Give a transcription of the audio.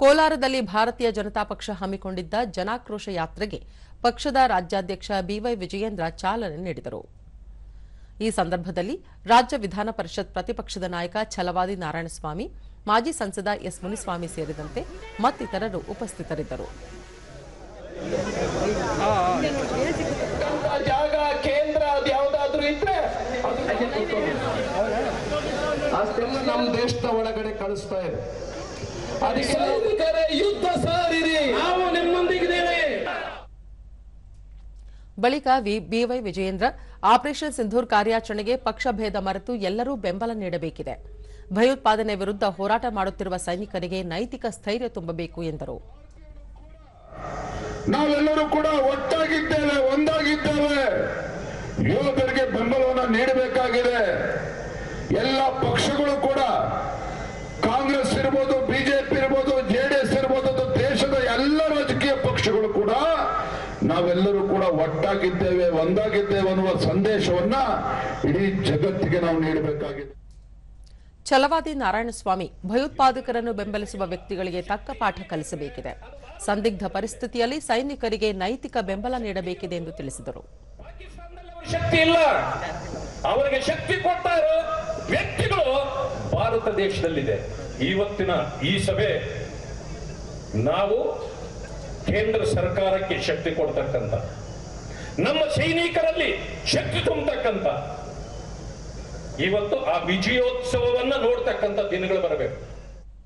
ಕೋಲಾರದಲ್ಲಿ ಭಾರತೀಯ ಜನತಾ ಪಕ್ಷ ಹಮ್ಮಿಕೊಂಡಿದ್ದ ಜನಾಕ್ರೋಶ ಯಾತ್ರೆಗೆ ಪಕ್ಷದ ರಾಜ್ಯಾಧ್ಯಕ್ಷ ಬಿವೈ ವಿಜಯೇಂದ್ರ ಚಾಲನೆ ನೀಡಿದರು. ಈ ಸಂದರ್ಭದಲ್ಲಿ ರಾಜ್ಯ ವಿಧಾನ ಪರಿಷತ್ ಪ್ರತಿಪಕ್ಷದ ನಾಯಕ ಛಲವಾದಿ ನಾರಾಯಣಸ್ವಾಮಿ, ಮಾಜಿ ಸಂಸದ ಎಸ್ ಮುನಿಸ್ವಾಮಿ ಸೇರಿದಂತೆ ಮತ್ತಿತರರು ಉಪಸ್ಥಿತರಿದ್ದರು. ನಮ್ಮ ದೇಶದ ಒಳಗಡೆ ಕಳಿಸ್ತಾ ಇದೆ. ಅದಕ್ಕೆ ನಾವು ಯುದ್ಧ ಸಾರಿರಿ. ನಾವು ನಿಮ್ಮೊಂದಿಗಿದ್ದೇವೆ. ಬಳಿಕ ಬಿವೈ ವಿಜಯೇಂದ್ರ ಆಪರೇಷನ್ ಸಿಂಧೂರ್ ಕಾರ್ಯಾಚರಣೆಗೆ ಪಕ್ಷ ಭೇದ ಮರೆತು ಎಲ್ಲರೂ ಬೆಂಬಲ ನೀಡಬೇಕಿದೆ. ಭಯೋತ್ಪಾದನೆ ವಿರುದ್ಧ ಹೋರಾಟ ಮಾಡುತ್ತಿರುವ ಸೈನಿಕರಿಗೆ ನೈತಿಕ ಸ್ಥೈರ್ಯ ತುಂಬಬೇಕು ಎಂದರು. ನಾವೆಲ್ಲರೂ ಕೂಡ ಒಟ್ಟಾಗಿದ್ದೇವೆ ಒಂದಾಗಿದ್ದೇವೆ. ಯೋಧರಿಗೆ ಬೆಂಬಲವನ್ನು ನೀಡಬೇಕಾಗಿದೆ. ಎಲ್ಲ ಪಕ್ಷಗಳು ಕೂಡ ಕಾಂಗ್ರೆಸ್ ಇರ್ಬೋದು ಬಿಜೆಪಿ ಇರ್ಬೋದು ಜೆಡಿಎಸ್ ಇರ್ಬೋದು ಅಥವಾ ದೇಶದ ಎಲ್ಲ ರಾಜಕೀಯ ಪಕ್ಷಗಳು ಕೂಡ ನಾವೆಲ್ಲರೂ ಕೂಡ ಒಟ್ಟಾಗಿದ್ದೇವೆ ಒಂದಾಗಿದ್ದೇವೆ ಅನ್ನುವ ಸಂದೇಶವನ್ನ ಇಡೀ ಜಗತ್ತಿಗೆ ನಾವು ನೀಡಬೇಕಾಗಿದೆ. ಛಲವಾದಿ ನಾರಾಯಣಸ್ವಾಮಿ ಭಯೋತ್ಪಾದಕರನ್ನು ಬೆಂಬಲಿಸುವ ವ್ಯಕ್ತಿಗಳಿಗೆ ತಕ್ಕ ಪಾಠ ಕಲಿಸಬೇಕಿದೆ. ಸಂದಿಗ್ಧ ಪರಿಸ್ಥಿತಿಯಲ್ಲಿ ಸೈನಿಕರಿಗೆ ನೈತಿಕ ಬೆಂಬಲ ನೀಡಬೇಕಿದೆ ಎಂದು ತಿಳಿಸಿದರು. ಶಕ್ತಿ ಇಲ್ಲ. ಅವರಿಗೆ ಶಕ್ತಿ ಕೊಟ್ಟ ವ್ಯಕ್ತಿಗಳು ಭಾರತ ದೇಶದಲ್ಲಿದೆ. ಇವತ್ತಿನ ಈ ಸಭೆ ನಾವು ಕೇಂದ್ರ ಸರ್ಕಾರಕ್ಕೆ ಶಕ್ತಿ ಕೊಡ್ತಕ್ಕಂಥ, ನಮ್ಮ ಸೈನಿಕರಲ್ಲಿ ಶಕ್ತಿ ತುಂಬತಕ್ಕಂಥ, ಇವತ್ತು ಆ ವಿಜಯೋತ್ಸವವನ್ನ ನೋಡ್ತಕ್ಕಂಥ ದಿನಗಳು ಬರಬೇಕು.